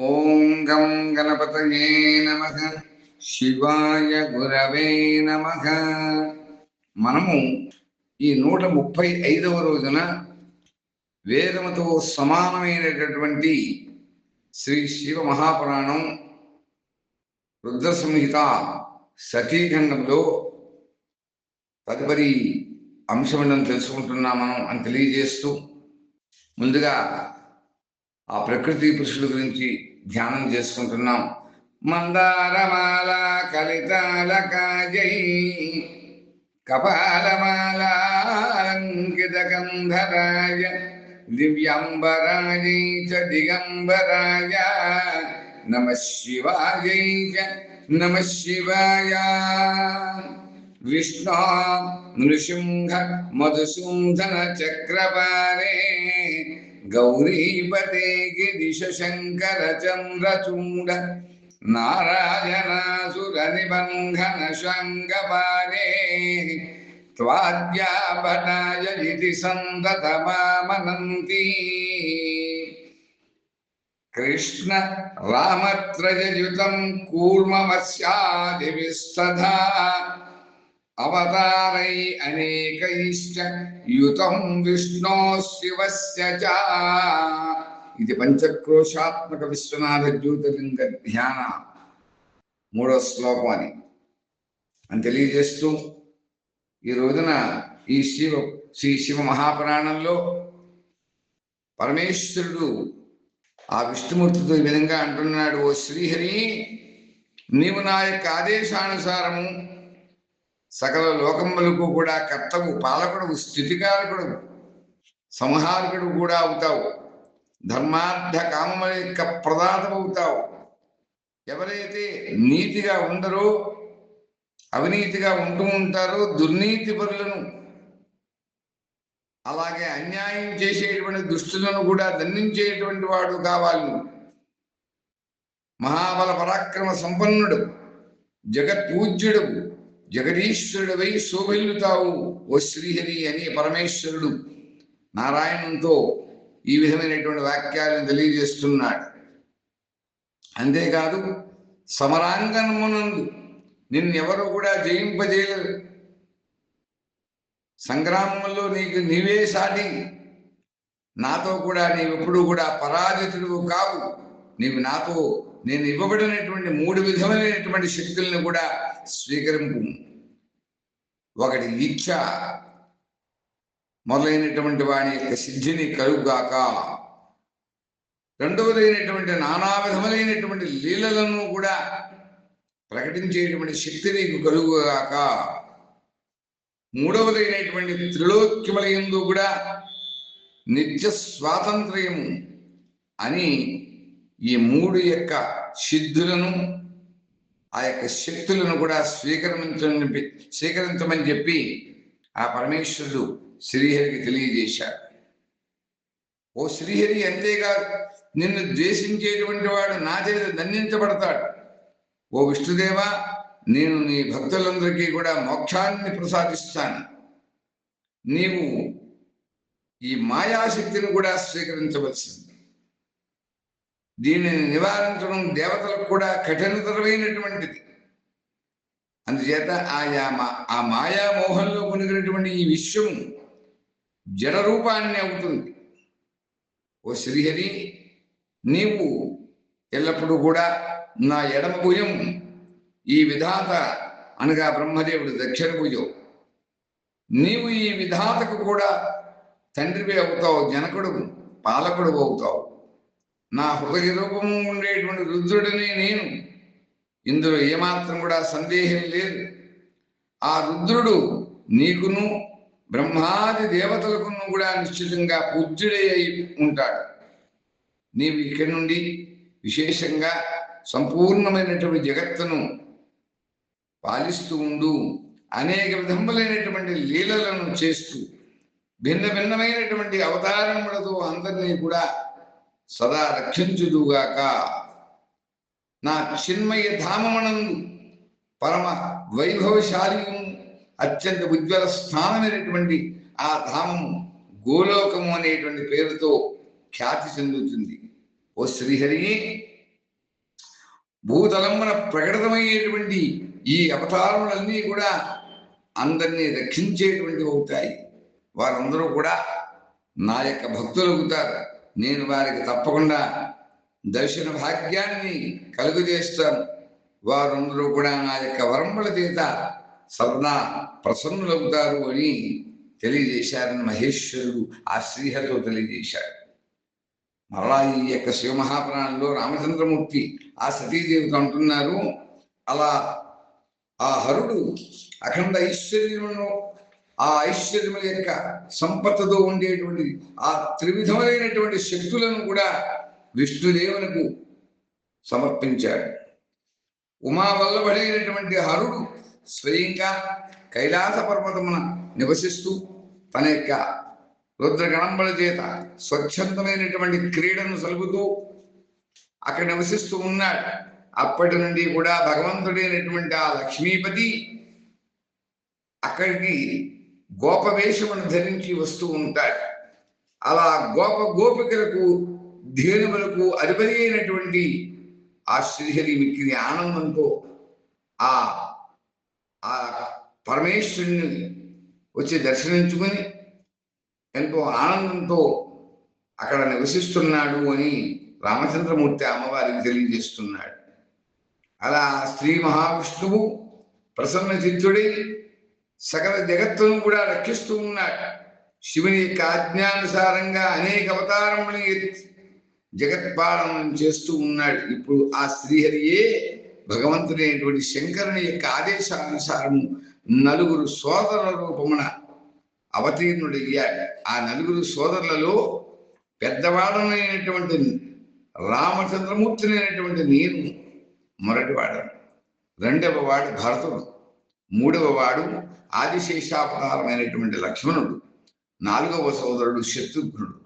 ఓం గం గణపతయే నమ. శివాయ గురవే నమ. మనము ఈ నూట ముప్పై ఐదవ రోజున వేదముతో సమానమైనటువంటి శ్రీ శివ మహాపురాణం రుద్ర సంహిత సతీఖండంలో తదుపరి అంశం తెలుసుకుంటున్నాం మనం అని తెలియజేస్తూ ముందుగా ఆ ప్రకృతి పురుషుల గురించి ధ్యానం చేసుకుంటున్నాం. మందారమాల కలితాలకాజై కపాలమాల అలంకిత గంధరాయ దివ్యంబరాజై చ దిగంబరాయ నమ శివాజై చ నమ శివాయ. విష్ణు నృసింహ మధుసూదన చక్రపాణే గౌరీపతే గిరిశ శంకర చంద్రచూడ నారాయణాసుర నిబంధన శంగపానే త్వాద్యాపటాయ ఇది సంతతమామనంతి కృష్ణ రామత్రయయుతం అవతారై అనేకైశ్చ. యుతం విష్ణు శివస్య చ. ఇది పంచక్రోశాత్మక విశ్వనాథ జ్యోతిలింగ ధ్యాన మూడో శ్లోకం అని అని తెలియజేస్తూ ఈ రోజున ఈ శివ శ్రీ శివ మహాపురాణంలో పరమేశ్వరుడు ఆ విష్ణుమూర్తితో ఈ విధంగా అంటున్నాడు ఓ శ్రీహరి నీవు నా యొక్క ఆదేశానుసారము సకల లోకములకు కూడా కర్తవు పాలకుడు స్థితికారకుడు సంహారకుడు కూడా అవుతావు. ధర్మార్థ కామముల యొక్క ప్రదాతం అవుతావు. ఎవరైతే నీతిగా ఉండరో అవినీతిగా ఉంటూ ఉంటారో దుర్నీతి పరులను అలాగే అన్యాయం చేసేటువంటి దుష్టులను కూడా దండించేటువంటి వాడు కావాలి. మహాబల పరాక్రమ సంపన్నుడు జగత్ పూజ్యుడు. జగదీశ్వరుడివై శోభిల్లుతావు ఓ శ్రీహరి అని పరమేశ్వరుడు. నారాయణంతో ఈ విధమైనటువంటి వాక్యాలను తెలియజేస్తున్నాడు. అంతేకాదు సమరాంగణమునందు నిన్నెవరు కూడా జయింపజేయలేరు. సంగ్రామంలో నీకు నీవే సాటి. నాతో కూడా నీవెప్పుడు కూడా పరాజితుడు కావు. నీవు నాతో నేను ఇవ్వబడినటువంటి మూడు విధములైనటువంటి శక్తులను కూడా స్వీకరింపు. ఒకటి ఇచ్ఛ మొదలైనటువంటి వాని యొక్క సిద్ధిని కలుగుగాక రెండవదైనటువంటి నానా విధములైనటువంటి లీలలను కూడా ప్రకటించేటువంటి శక్తి నీకు కలుగుగాక. మూడవదైనటువంటి త్రిలోక్యములందు కూడా నిత్య స్వాతంత్ర్యము అని ఈ మూడు యొక్క సిద్ధులను ఆ యొక్క శక్తులను కూడా స్వీకరించమని స్వీకరించమని చెప్పి ఆ పరమేశ్వరుడు శ్రీహరికి తెలియజేశాడు ఓ శ్రీహరి అంతేకాదు నిన్ను ద్వేషించేటువంటి వాడు నా చేత దండించబడతాడు. ఓ విష్ణుదేవా నేను నీ భక్తులందరికీ కూడా మోక్షాన్ని ప్రసాదిస్తాను. నీవు ఈ మాయాశక్తిని కూడా స్వీకరించవలసింది. దీనిని నివారించడం దేవతలకు కూడా కఠినతరమైనటువంటిది. అందుచేత ఆయా మా ఆ మాయా మోహంలో కొనిగినటువంటి ఈ విశ్వం జడ రూపాన్ని అవుతుంది. ఓ శ్రీహరి నీవు ఎల్లప్పుడూ కూడా నా ఎడమ భుజం ఈ విధాత అనగా బ్రహ్మదేవుడు దక్షిణ భుజం. నీవు ఈ విధాతకు కూడా తండ్రివే అవుతావు జనకుడు పాలకుడు అవుతావు. నా హృదయ రూపము ఉండేటువంటి రుద్రుడనే నేను. ఇందులో ఏమాత్రం కూడా సందేహం లేదు. ఆ రుద్రుడు నీకును బ్రహ్మాది దేవతలకును కూడా నిశ్చితంగా పూజ్యుడే అయి ఉంటాడు. నీవు ఇక్కడి నుండి విశేషంగా సంపూర్ణమైనటువంటి జగత్తును పాలిస్తూ ఉండు. అనేక విధములైనటువంటి లీలలను చేస్తూ భిన్న భిన్నమైనటువంటి అవతారములతో అందరినీ కూడా సదా రక్షించుదుగాక. నా చిన్మయ ధామమనందు పరమ వైభవశాలియం అత్యంత ఉజ్వల స్థానమైనటువంటి ఆ ధామము గోలోకము అనేటువంటి పేరుతో ఖ్యాతి చెందుతుంది. ఓ శ్రీహరి భూతలమున ప్రకటితమయ్యేటువంటి ఈ అవతారములన్నీ కూడా అందరినీ రక్షించేటువంటి అవుతాయి వారందరూ కూడా నా యొక్క భక్తులు అవుతారు నేను వారికి తప్పకుండా దర్శన భాగ్యాన్ని కలుగజేస్తాను వారందరూ కూడా నా యొక్క వరంబల చేత సర్వదా ప్రసన్నులవుతారు అని తెలియజేశారని మహేశ్వరుడు ఆ శ్రీహరితో తెలియజేశాడు. మరలా ఈ యొక్క శివమహాపురాణంలో రామచంద్రమూర్తి ఆ సతీదేవితో అంటున్నారు. అలా ఆ హరుడు అఖండ ఐశ్వర్యమును ఆ ఐశ్వర్యముల యొక్క సంపత్తితో ఉండేటువంటి ఆ త్రివిధములైనటువంటి శక్తులను కూడా విష్ణుదేవునకు సమర్పించాడు. ఉమా వల్లబడైనటువంటి హరుడు స్వయంగా కైలాస పర్వతమున నివసిస్తూ తన యొక్క రుద్రగణంబల చేత స్వచ్ఛందమైనటువంటి క్రీడను సలుపుతూ అక్కడ నివసిస్తూ ఉన్నాడు. అప్పటి నుండి కూడా భగవంతుడైనటువంటి ఆ లక్ష్మీపతి అక్కడికి గోపవేషమును ధరించి వస్తూ ఉంటాడు అలా గోప గోపికలకు ధేనువులకు అధిపతి అయినటువంటి ఆ శ్రీహరి మిక్కిన ఆనందంతో ఆ ఆ పరమేశ్వరుని వచ్చి దర్శనించుకొని ఎంతో ఆనందంతో అక్కడ నివసిస్తున్నాడు అని రామచంద్రమూర్తి అమ్మవారికి తెలియజేస్తున్నాడు. అలా శ్రీ మహావిష్ణువు ప్రసన్న చిత్తుడై సకల జగత్తును కూడా రక్షిస్తూ ఉన్నాడు. శివుని యొక్క ఆజ్ఞానుసారంగా అనేక అవతారములు ఎత్తి జగత్పాలనం చేస్తూ ఉన్నాడు. ఇప్పుడు ఆ శ్రీహరియే భగవంతుడైనటువంటి శంకరుని యొక్క ఆదేశానుసారము నలుగురు సోదరుల రూపమున అవతీర్ణుడయ్యాడు. ఆ నలుగురు సోదరులలో పెద్దవాడనైనటువంటి రామచంద్రమూర్తినైనటువంటి నేను మొరటివాడను రెండవ వాడు భరతుడు. మూడవ వాడు ఆదిశేషాపహారమైనటువంటి లక్ష్మణుడు. నాలుగవ సోదరుడు శత్రుఘ్నుడు.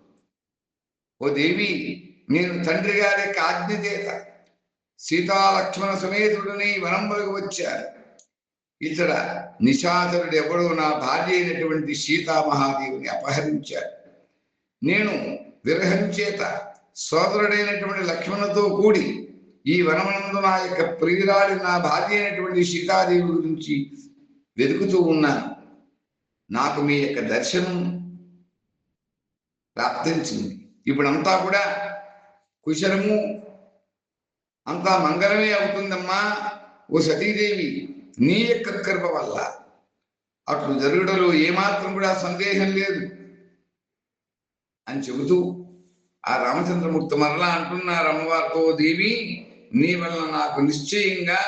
ఓ దేవి నేను తండ్రి గారి యొక్క సీతాలక్ష్మణ సమేతుడిని వనంబలకు వచ్చాను. ఇతడ నిషాదరుడు ఎవడో నా భార్య అయినటువంటి సీతామహాదేవిని అపహరించాడు. నేను విరహం చేత సోదరుడైనటువంటి లక్ష్మణుతో కూడి ఈ వనమనందు నా యొక్క ప్రియురాలు నా భార్య అయినటువంటి సీతాదేవి గురించి వెతుకుతూ ఉన్నాను నాకు మీ యొక్క దర్శనం ప్రాప్తించింది. ఇప్పుడంతా కూడా కుశలము అంతా మంగళమే అవుతుందమ్మా ఓ సతీదేవి నీ యొక్క కృప వల్ల. అట్లు జరగడంలో ఏమాత్రం కూడా సందేహం లేదు అని చెబుతూ ఆ రామచంద్రమూర్తి మరలా అంటున్నారు అమ్మవారితో దేవి నీ వల్ల నాకు నిశ్చయంగా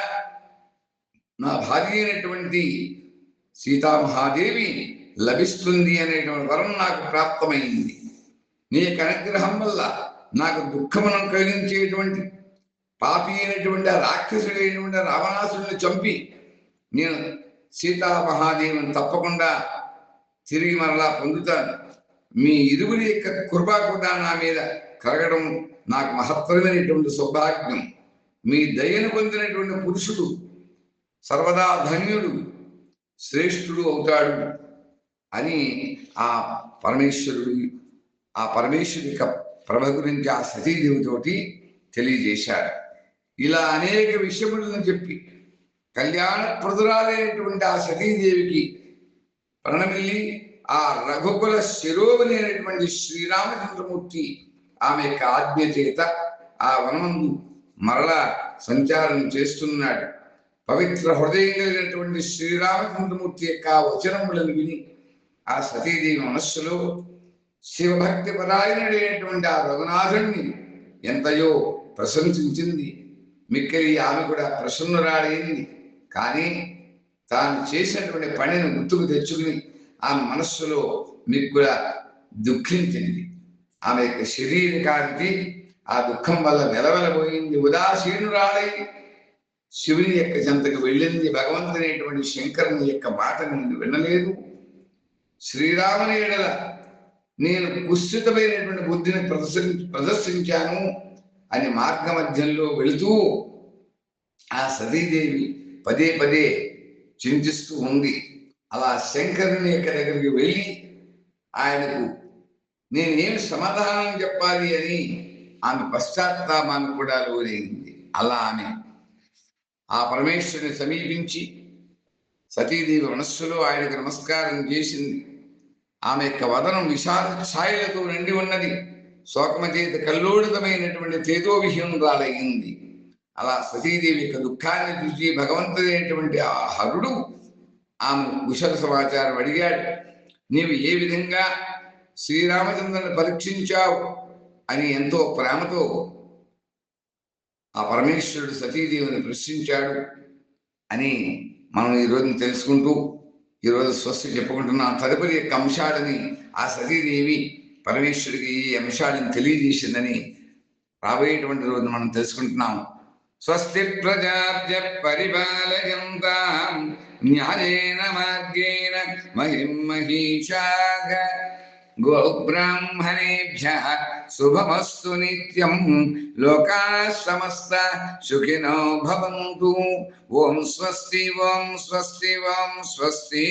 నా భార్య అయినటువంటి సీతామహాదేవి లభిస్తుంది అనేటువంటి వరం నాకు ప్రాప్తమైంది. నీ యొక్క అనుగ్రహం వల్ల నాకు దుఃఖమును కలిగించేటువంటి పాపి అయినటువంటి ఆ రాక్షసుడైనటువంటి రావణాసుడిని చంపి నేను సీతామహాదేవిని తప్పకుండా తిరిగి మరలా పొందుతాను. మీ ఇరువురి యొక్క కృప కూడా నా మీద కలగడం నాకు మహత్తరమైనటువంటి సౌభాగ్యం. మీ దయను పొందినటువంటి పురుషుడు సర్వదా ధన్యుడు శ్రేష్ఠుడు అవుతాడు అని ఆ పరమేశ్వరుడు ఆ పరమేశ్వరుడి యొక్క ప్రభ గురించి ఆ సతీదేవితోటి తెలియజేశాడు. ఇలా అనేక విషయములను చెప్పి కళ్యాణ ప్రదురాలైనటువంటి ఆ సతీదేవికి ప్రణమిల్లి ఆ రఘుకుల శిరోమణి అనేటువంటి శ్రీరామచంద్రమూర్తి ఆమె యొక్క ఆజ్ఞ చేత ఆ వనమందు మరలా సంచారం చేస్తున్నాడు. పవిత్ర హృదయం కలిగినటువంటి శ్రీరామచంద్రమూర్తి యొక్క ఆ వచనములను విని ఆ సతీదేవి మనస్సులో శివభక్తి పరాయణుడైనటువంటి ఆ రఘునాథుణ్ణి ఎంతయో ప్రశంసించింది. మిక్కిలి ఆమె కూడా ప్రసన్నురాడైంది కానీ తాను చేసినటువంటి పనిని గుర్తుకు తెచ్చుకుని ఆమె మనస్సులో మీకు కూడా దుఃఖించింది. ఆమె యొక్క శరీరకాంతి ఆ దుఃఖం వల్ల వెలవెలబోయింది ఉదాసీనురాలై శివుని యొక్క చెంతకు వెళ్ళింది భగవంతునేటువంటి శంకరుని యొక్క మాట నేను వినలేదు. శ్రీరాముని ఎడల నేను కుస్థితమైనటువంటి బుద్ధిని ప్రదర్శి ప్రదర్శించాను అని మార్గ మధ్యంలో వెళుతూ ఆ సతీదేవి పదే పదే చింతిస్తూ ఉంది. అలా శంకరుని యొక్క దగ్గరికి వెళ్ళి ఆయనకు నేనేమి సమాధానం చెప్పాలి అని ఆమె పశ్చాత్తాపాన్ని కూడా లోనైంది అలా ఆమె ఆ పరమేశ్వరుని సమీపించి సతీదేవి మనస్సులో ఆయనకు నమస్కారం చేసింది. ఆమె యొక్క వదనం విషాద ఛాయలతో నిండి ఉన్నది. శోకమచేత కల్లోడితమైనటువంటి తేజోవిహీనురాలయ్యింది అలా సతీదేవి యొక్క దుఃఖాన్ని చూసి భగవంతుడైనటువంటి ఆ హరుడు ఆమె కుశల సమాచారం అడిగాడు. నీవు ఏ విధంగా శ్రీరామచంద్రుని పరీక్షించావు? అని ఎంతో ప్రేమతో ఆ పరమేశ్వరుడు సతీదేవిని ప్రశ్నించాడు అని మనం ఈ తెలుసుకుంటూ ఈరోజు స్వస్తి చెప్పుకుంటున్నాం తదుపరి యొక్క అంశాలని ఆ సతీదేవి పరమేశ్వరుడికి ఈ అంశాలను తెలియజేసిందని రాబోయేటువంటి రోజు మనం తెలుసుకుంటున్నాం స్వస్తి ప్రజాభ్య పరిపాలయంతా న్యాయేన మార్గేణ మహిం మహిషాగ గోబ్రాహ్మణేభ్య శుభమస్తు నిత్యం లోకా సమస్త సుఖినో భవంతు ఓం స్వస్తి ఓం స్వస్తి ఓం స్వస్తి